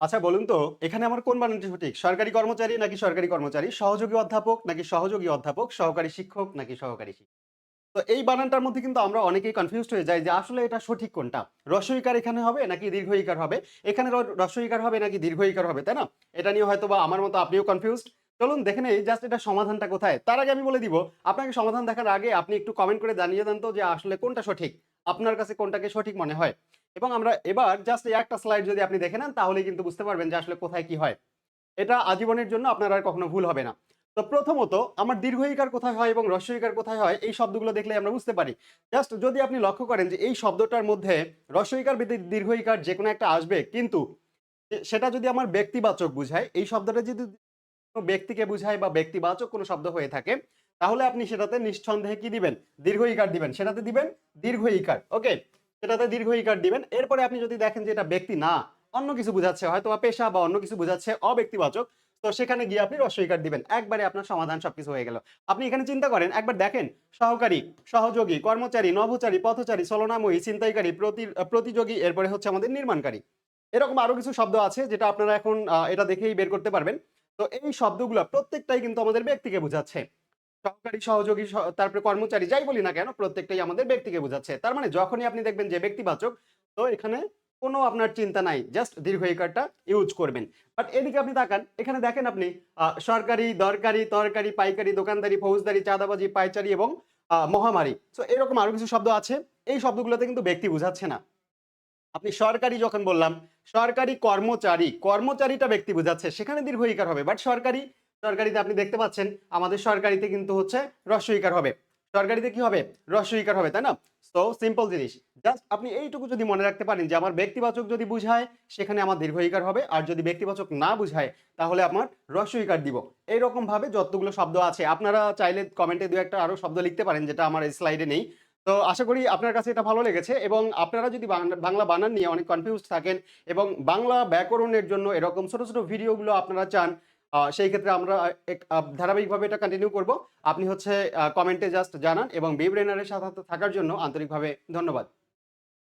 আচ্ছা বলুন তো, এখানে আমার কোন বানানটি সঠিক? সরকারি কর্মচারী নাকি সরকারি কর্মচারী? সহযোগী অধ্যাপক নাকি সহযোগী অধ্যাপক? সহকারী শিক্ষক নাকি সহকারী শিক্ষক? তো এই বানানটার মধ্যে কিন্তু আমরা অনেকেই কনফিউজড হয়ে যাই যে আসলে এটা সঠিক কোনটা? রস্বইকার এখানে হবে নাকি দীর্ঘইকার হবে? এখানে র- রস্বইকার হবে নাকি দীর্ঘইকার হবে, তাই না? এটা নিয়ে হয়তো বা আমার মতো আপনিও কনফিউজড চলুন, দেখে নেই জাস্ট এটা সমাধানটা কোথায়? তার আগে আমি বলে দিব, আপনাকে সমাধান দেখার আগে আপনি একটু কমেন্ট করে জানিয়ে দেন তো যে আসলে কোনটা সঠিক? আপনার কাছে কোনটাকে সঠিক মনে হয়? এবং আমরা এবার জাস্ট এই একটা স্লাইড যদি আপনি দেখে নেন, তাহলেই কিন্তু বুঝতে পারবেন যে আসলে কোথায় কি হয়। এটা আজীবনের জন্য আপনার আর কখনো ভুল হবে না। তো প্রথমত, আমার দীর্ঘইকার কোথায় হয় এবং রস্বইকার কোথায় হয়, এই শব্দগুলো দেখলে আমরা বুঝতে পারি। জাস্ট যদি আপনি লক্ষ্য করেন যে এই শব্দটার মধ্যে রস্বইকার বিদি- দীর্ঘইকার যে কোনো একটা আসবে, কিন্তু সেটা যদি আমার ব্যক্তিবাচক বুঝায়, এই শব্দটা যদি কোনো ব্যক্তিকে বুঝায় বা ব্যক্তিবাচক কোনো শব্দ হয়ে থাকে, তাহলে আপনি সেটাতে নিঃসন্দেহে কি দিবেন? দীর্ঘ ইকার দিবেন। সেটাতে দিবেন দীর্ঘ ইকার। ওকে সেটাতে দীর্ঘ ইকার দিবেন। এরপরে আপনি যদি দেখেন যে এটা ব্যক্তি না, অন্য কিছু বোঝাচ্ছে, হয়তো বা পেশা বা অন্য কিছু বোঝাচ্ছে, অব্যক্তিবাচক, তো সেখানে গিয়ে আপনি রস্বইকার দিবেন। একবারে আপনার সমাধান সবকিছু হয়ে গেল। আপনি এখানে চিন্তা করেন, একবার দেখেন, সহকারী, সহযোগী, কর্মচারী, নভোচারী, পথচারী, চলনাময়ী চিন্তাইকারী প্রতি, প্রতিযোগী, এরপরে হচ্ছে আমাদের নির্মাণকারী। এরকম আরও কিছু শব্দ আছে যেটা আপনারা এখন এটা দেখেই বের করতে পারবেন। তো এই শব্দগুলো প্রত্যেকটাই কিন্তু আমাদের ব্যক্তিকে বোঝাচ্ছে। সহকারী সহযোগী তারপরে কর্মচারী যাই বলি না কেন, প্রত্যেকটাই আমাদের ব্যক্তিকে বোঝাচ্ছে। তার মানে যখনই আপনি দেখবেন যে ব্যক্তিবাচক, তো এখানে কোনো আপনার চিন্তা নাই জাস্ট দীর্ঘ ইকারটা ইউজ করবেন। বাট এদিকে আপনি তাকান, এখানে দেখেন আপনি সরকারি, দরকারি, তরকারি, পাইকারি, দোকানদারি, ফৌজদারি, চাঁদাবাজি, পাইচারি এবং মহামারী। তো এরকম আরও কিছু শব্দ আছে, এই শব্দগুলোতে কিন্তু ব্যক্তি বোঝাচ্ছে না। আপনি সরকারি যখন বললাম, সরকারি কর্মচারী, কর্মচারীটা ব্যক্তি বোঝাচ্ছে, সেখানে দীর্ঘ ইকার হবে। বাট সরকারি সরকারিতে আপনি দেখতে পাচ্ছেন, আমাদের সরকারিতে কিন্তু হচ্ছে রস্ব ইকার হবে। সরকারিতে কি হবে? রস্ব ইকার হবে, তাই না? তো সিম্পল জিনিস। জাস্ট আপনি এইটুকু যদি মনে রাখতে পারেন যে আমার ব্যক্তিবাচক যদি বুঝায়, সেখানে আমার দীর্ঘ ইকার হবে। আর যদি ব্যক্তিবাচক না বুঝায়, তাহলে আমার রস্ব ইকার দিব। এইরকম ভাবে যতগুলো শব্দ আছে, আপনারা চাইলে কমেন্টে দু একটা আরও শব্দ লিখতে পারেন, যেটা আমার স্লাইডে নেই। তো, আশা করি আপনার কাছে এটা ভালো লেগেছে এবং আপনারা যদি বাংলা বানান নিয়ে অনেক কনফিউজ থাকেন এবং বাংলা ব্যাকরণের জন্য এরকম ছোটো ছোটো ভিডিওগুলো আপনারা চান সেই ক্ষেত্রে আমরা ধারাবাহিকভাবে এটা কন্টিনিউ করব। আপনি হচ্ছে কমেন্টে জাস্ট জানান এবং বিব্রেনারের সাথে থাকার জন্য আন্তরিকভাবে ধন্যবাদ।